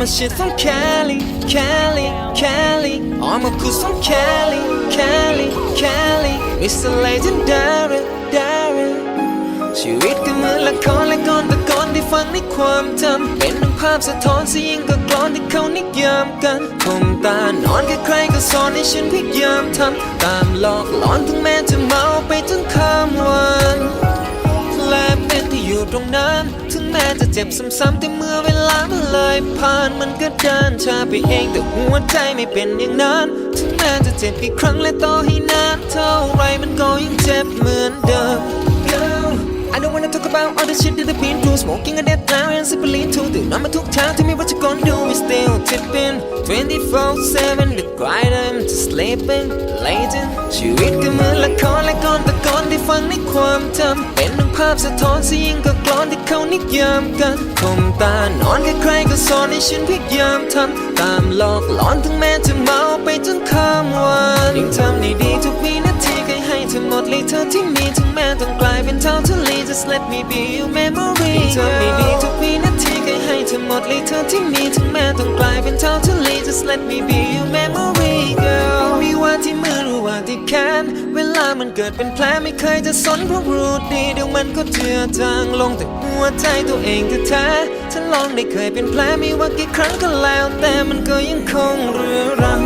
my shit from Cali, Cali, Cali. All my crews from Cali, Cali, Cali. Mr. Legendary, Dary. ชีวิตก็เหมือนละครและก่อนแต่ก่อนที่ฟังในความจำเป็นดังภาพสะท้อนเสียงก็กลอนที่เขานิยามกันคมตานอนแค่ใครก็สอนให้ฉันพยายามทำตามหลอกหลอนถึงแม้จะเมาไปจนข้ามวันและเป็นที่อยู่ตรงนั้นถึงแม้จะเจ็บซ้ำๆแต่เมื่อเวลา เลยผ่านมันก็เดินชาไปเองแต่หัวใจไม่เป็นอย่างนั้นถึงแม้จะเจ็บกี่ครั้งและต่อให้นานเท่าไรมันก็ยังเจ็บเหมือนเดิม Girl I don't wanna talk about all the shit that I've been through Smoking a dead now and sipping lean too ตื่นนอนมาทุกเช้า Tell me what you gonna do We still tipping 24-7 The grind I'm just sleeping lazy ชีวิตก็เหมือนละครและก่อนแต่ก่อนที่ฟังในความจำเป็นาพสะท้อนเสียงก็กลอนที่เขานิยามกันคมตานอนใครๆก็สอนให้ฉันพยายามทำตามหลอกหลอนถึงแม้จะเมาไปจนข้ามวันยังทำได้ดีทุกวินาทีเคยให้เธอหมดเลยเธอที่มีถึงแม้ต้องกลายเป็นเท่าทะเล just let me be your memory ยังทำได้ดีทุกวินาทีเคยให้เธอหมดเลยเธอที่มีถึงแม้ต้องกลายเป็นเท่าทะเล just let me be your memory girl มันเกิดเป็นแผลไม่เคยจะสนเพราะรู้ดีเดี๋ยวมันก็เจือจางลงแต่หัวใจตัวเองแท้ๆฉันลองได้เคยเป็นแผลไม่ว่ากี่ครั้งก็แล้วแต่มันก็ยังคงเรื้อรัง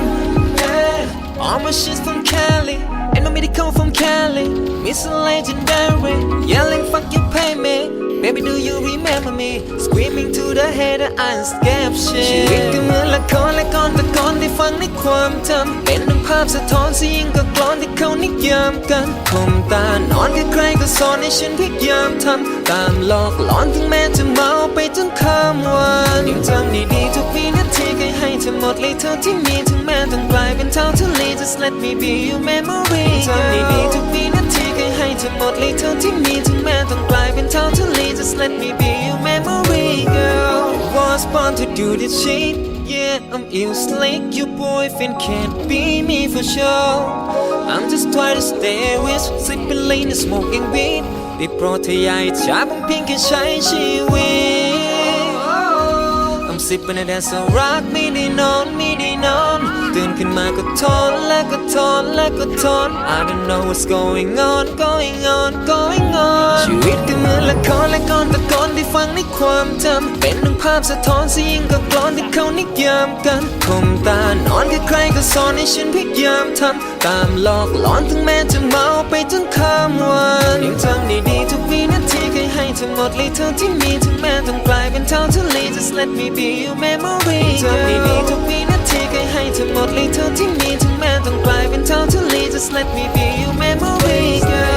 Yeah, all my shit's from Cali. Ain't no medical from Cali. Miss Legendary. Yelling, fuck you, pay me. Baby, do you remember me? Screaming to the head, I ain't scared shit. ชีวิตก็เหมือนละครและก่อนแต่ก่อนที่ฟังในความจำเป็นดังภาพสะท้อนเสียงก็กล อนที่เขานิยามกันคมตานอนใครๆก็สอนให้ฉันพยายามทำตามหลอกหลอนถึงแม้จะเมาไปจนข้ามวันยังจำได้ดีทุกวินาทีเคยให้เธอหมดเลยเธอที่มีถึงแม้ต้องกลายเป็นเท่าทะเล just let me be your memory จำได้ดีทุกวินาทีเคยให้เธอหมดเลยเธอที่มีถึงแม้ต้องกลายเป็นเท่าทะเล just let me be your memory girl was born to do this shit yeah I'm ill slick your boyfriend can't be me for sure I'm just trying to stay with sipping lean and smoking weed ได้โปรดเธออย่าอิจฉาผมเพียงแค่ใช้ชีวิต I'm sipping it as a rock ไม่ได้นอนไม่ได้นอนตื่นขึ้นมาก็ทนและก็ทนและก็ทน I don't know what's going on going on going on ชีวิตก็เหมือนละครและก่อนต่ก่อนที่ฟังในความจำเป็นดังภาพสะท้อนเสียงก็กลอนที่เขานิยามกันคม สอนให้ฉันพยายามทำตามหลอกหลอนถึงแม้จะเมาไปจนข้ามวันยังทำได้ดีทุกวินาทีเคยให้เธอหมดเลยเธอที่มีถึงแม้ต้องกลายเป็นเท่าทะเล just let me be your memory ทำได้ดีทุกวินาทีเคยให้เธอหมดเลยเธอที่มีถึงแม้ต้องกลายเป็นเท่าทะเล just let me be your memory girl